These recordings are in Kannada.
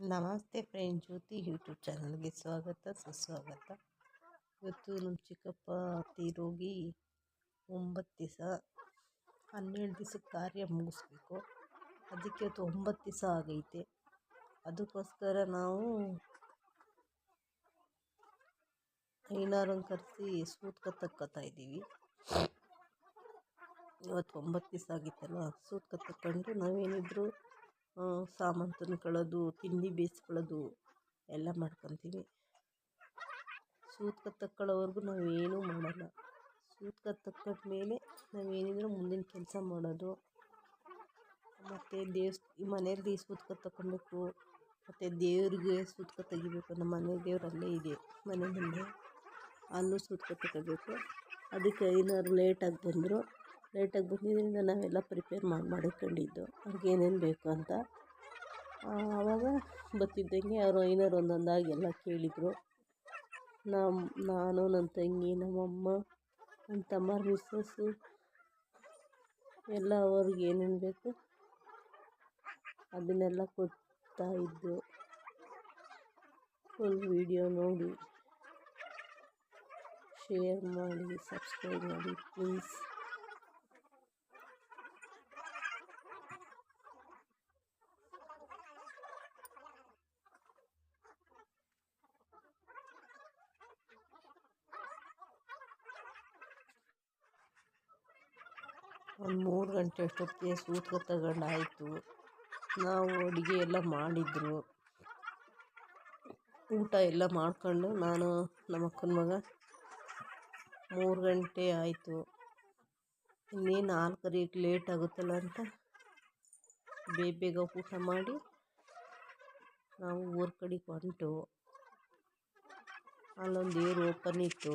ನಮಸ್ತೆ ಫ್ರೆಂಡ್ ಜ್ಯೋತಿ ಯೂಟ್ಯೂಬ್ ಚಾನಲ್ಗೆ ಸ್ವಾಗತ, ಸುಸ್ವಾಗತ. ಇವತ್ತು ನಮ್ಮ ಚಿಕ್ಕಪ್ಪ ತೀರೋಗಿ ಒಂಬತ್ತು ದಿವಸ, ಹನ್ನೆರಡು ದಿವ್ಸಕ್ಕೆ ಕಾರ್ಯ ಮುಗಿಸ್ಬೇಕು. ಅದಕ್ಕೆ ಇವತ್ತು ಒಂಬತ್ತು ದಿವಸ ಆಗೈತೆ. ಅದಕ್ಕೋಸ್ಕರ ನಾವು ಐನಾರನ್ನು ಕರೆಸಿ ಸೂತ್ಕ ತಕ್ಕೊತಾ ಇದ್ದೀವಿ. ಇವತ್ತು ಒಂಬತ್ತು ದಿವಸ ಆಗಿತ್ತಲ್ಲ, ಸೂತ್ಕ ತಕ್ಕೊಂಡು ನಾವೇನಿದ್ರು ಸಾಮಾನು ತಂದ್ಕೊಳ್ಳೋದು ತಿಂಡಿ ಬೇಯಿಸ್ಕೊಳ್ಳೋದು ಎಲ್ಲ ಮಾಡ್ಕೊತೀವಿ ಸೂತ್ಕ ತಕ್ಕೊಳ್ಳೋವರೆಗೂ ನಾವೇನೂ ಮಾಡೋಲ್ಲ. ಸೂತ್ಕ ನಾವು ನಾವೇನಿದ್ರು ಮುಂದಿನ ಕೆಲಸ ಮಾಡೋದು. ಮತ್ತು ದೇವ್ಸ್ ಮನೆಯಲ್ಲಿ ಸೂತ್ಕ ತಗೊಬೇಕು ಮತ್ತು ದೇವ್ರಿಗೆ ಸೂತ್ಕ ತೆಗಿಬೇಕು ನಮ್ಮ ಮನೆ ದೇವ್ರು ಅಲ್ಲೇ ಇದೆ. ಮನೆ ಮುಂದೆ ಅಲ್ಲೂ ಸೂತ್ಕ ತಗೋಬೇಕು. ಅದಕ್ಕೆ ಏನಾದ್ರು ಲೇಟಾಗಿ ಬಂದರು ಲೇಟಾಗಿ ಬಂದಿದ್ದರಿಂದ ನಾವೆಲ್ಲ ಪ್ರಿಪೇರ್ ಮಾಡಿ ಮಾಡಿಕೊಂಡಿದ್ದು. ಅವ್ರಿಗೆ ಏನೇನು ಬೇಕು ಅಂತ. ಆವಾಗ ಬರ್ತಿದ್ದಂಗೆ ಅವರು ಐನೋರು ಒಂದೊಂದಾಗಿ ಎಲ್ಲ ಕೇಳಿದರು. ನಮ್ಮ ನಾನು ನನ್ನ ತಂಗಿ, ನಮ್ಮಮ್ಮ ನನ್ನ ತಮ್ಮ ಮಿಸ್ಸಸ್ಸು ಎಲ್ಲ ಅವ್ರಿಗೆ ಏನೇನು ಬೇಕು ಅದನ್ನೆಲ್ಲ ಕೊಡ್ತಾ ಇದ್ದು ಫುಲ್ ವೀಡಿಯೋ ನೋಡಿ. ಶೇರ್ ಮಾಡಿ ಸಬ್ಸ್ಕ್ರೈಬ್ ಮಾಡಿ ಪ್ಲೀಸ್ ಒಂದು ಮೂರು ಗಂಟೆ ಅಷ್ಟೊತ್ತಿಗೆ ಸೂತ್ಕ ತಗೊಂಡಾಯಿತು. ನಾವು ಅಡುಗೆ ಎಲ್ಲ ಮಾಡಿದ್ರು. ಊಟ ಎಲ್ಲ ಮಾಡಿಕೊಂಡು ನಾನು ನಮ್ಮ ಅಕ್ಕನ ಮಗ ಮೂರು ಗಂಟೆ ಆಯಿತು. ಇನ್ನೇನು ನಾಲ್ಕರಿಗೆ ಲೇಟ್ ಆಗುತ್ತಲ್ಲ ಅಂತ ಬೇಗ ಬೇಗ ಊಟ ಮಾಡಿ ನಾವು ಊರ ಕಡೆ ಹೊಂಟು ಅಲ್ಲೊಂದು ಏರ್ ಓಪನ್ ಇತ್ತು.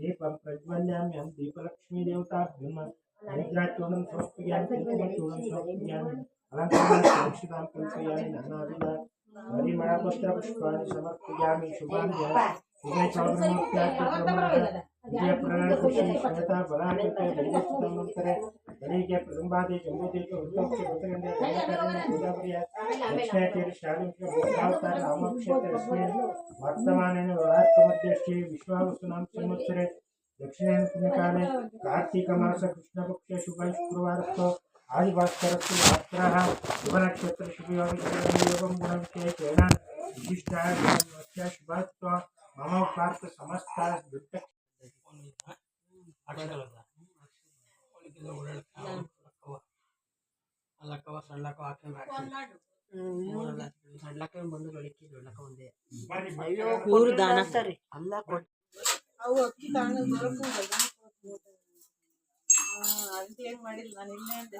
दीप प्रज्वल्यामि हम दीपलक्ष्मी देवताभ्यं हरिद्राचूर्णं समर्पयामि कुङ्कुमचूर्णं समर्पयामि अनन्तरं सुरक्षितां कल्पयामि नानाविधा हरिमणपत्रपुष्पाणि समर्पयामि शुभान्यः विजयचौर्णमुख्याचक्रमणः विजयप्रणाकुशेषयता विजयप्रणयपुष्पी श्वेता बलाकृते दैवस्तमन्तरे गणिके प्रसम्बादे जम्बूदीप वृत्तस्य वृतगन्धे गङ्गाकरणे गोदावर्य दक्षिणतीरे शालिंश भूतावतार रामक्षेत्रस्मिन् वर्तमानेन वार्तमध्ये श्री विश्वावसुनां संवत्सरे दक्षिणेन पुण्यकाले कार्तीकमास कृष्णपक्षे शुभ शुक्रवारस्थो आदिभास्करस्य यात्राः शुभनक्षत्र शुभयोगं गुणविशेषेण विशिष्टाय शुभत्व मम पार्थ समस्ता दुर्ग ಅಲ್ಲಕ್ಕವ ಸಣ್ಣಕ್ಕವ ಹಾಕೊಂಡು ಇವರು ದಾನ. ಸರಿ ಅಲ್ಲ ಅವು ಅಕ್ಕಿ ಅದಕ್ಕೆ ಏನು ಮಾಡಿಲ್ಲ. ನಾನು ಇಲ್ಲೇ ಅಡುಗೆ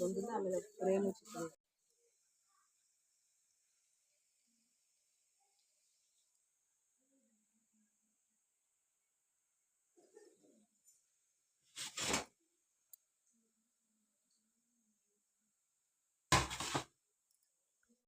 ಬಂದಿಲ್ಲ ಆಮೇಲೆ ಪ್ರೇಮ ಚಿಕ್ಕ